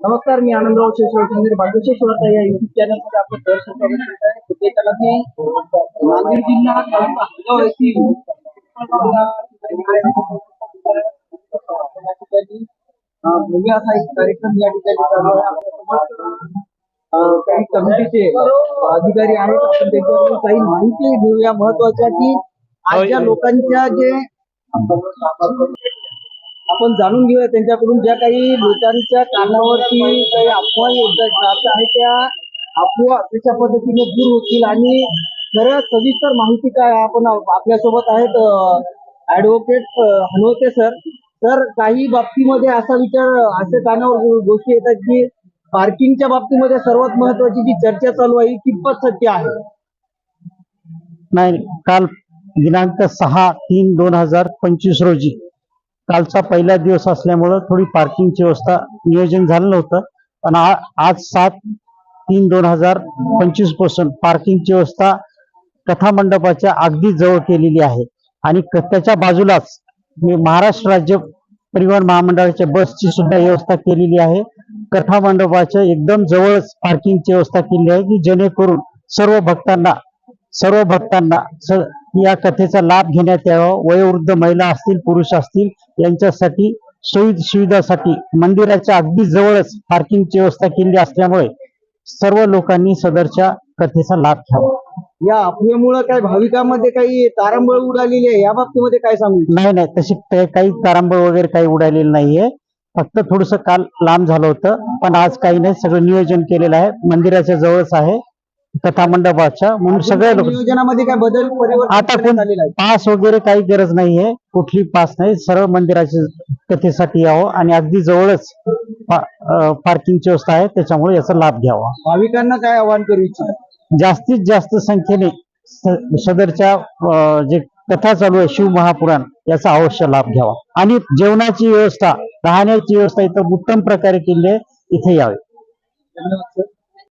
नमस्कार मी आनंदराव शेषवळ भाग्यशेश्वर या युट्यूब चॅनलमध्ये आपलं दर करत आहे. नांदेड जिल्हा तालुका भव्य असा एक कार्यक्रम या ठिकाणी चालू आहे. काही कमिटीचे अधिकारी आहेत. आपण त्याच्यावर काही माहिती घेऊया. महत्त्वाच्या की आजच्या लोकांच्या जे आपण जाणून घेऊया त्यांच्याकडून ज्या काही लोकांच्या कानावरती काही अफवा जात आहे त्या अफवा कशा पद्धतीने दूर होतील. आणि खरं सविस्तर माहिती काय आपण आपल्यासोबत आहेत ऍडव्होकेट हनवते सर तर काही बाबतीमध्ये असा विचार असे कानावर गोष्टी येतात की पार्किंगच्या बाबतीमध्ये सर्वात महत्वाची जी चर्चा चालू आहे कितपत सत्य आहे? नाही काल दिनांक सहा तीन दोन हजार पंचवीस रोजी कालचा पहिला दिवस असल्यामुळं थोडी पार्किंगची व्यवस्था नियोजन झालं नव्हतं. पण आ- आज सात तीन दोन हजार पंचवीसपासून पार्किंगची व्यवस्था कथा मंडपाच्या अगदी जवळ केलेली आहे. आणि क- त्याच्या बाजूलाच मी महाराष्ट्र राज्य परिवहन महामंडळाच्या बसची सुद्धा व्यवस्था केलेली आहे. कथा मंडपाच्या एकदम जवळच पार्किंगची व्यवस्था केली आहे की जेणेकरून सर्व भक्तांना सर्व भक्तांना स- या कथेचा लाभ घेण्यात यावा. वयोवृद्ध महिला असतील पुरुष असतील यांच्यासाठी सोयी सुविधासाठी मंदिराच्या अगदी जवळच पार्किंगची व्यवस्था केली असल्यामुळे सर्व लोकांनी सदरच्या कथेचा लाभ घ्यावा. या अफवेमुळे काही भाविकांमध्ये काही तारंबळ उडालेली आहे? या बाबतीमध्ये काय सांगू? नाही नाही तशी काही काही तारांबळ वगैरे काही उडालेलं नाहीये. फक्त थोडस काल लांब झालं होतं पण आज काही नाही. सगळं नियोजन केलेलं आहे. मंदिराच्या जवळच आहे. कथा मंडपाच्या म्हणून सगळे लोक नियोजनामध्ये काय बदल परिवर्तन आता कोण आहे? पास वगैरे काही गरज नाहीये कुठली पास नाही सरळ मंदिराच्या कथेसाठी यावं आणि अगदी जवळच पार्किंगची व्यवस्था आहे त्याच्यामुळे याचा लाभ घ्यावा. भाविकांना काय आवाहन करू इच्छित? जास्तीत जास्त संख्येने स- सदरच्या अं, जे कथा चालू आहे शिव महापुराण याचा अवश्य लाभ घ्यावा. आणि जेवणाची व्यवस्था राहण्याची व्यवस्था इथं उत्तम प्रकारे केली आहे इथे यावे. धन्यवाद सर.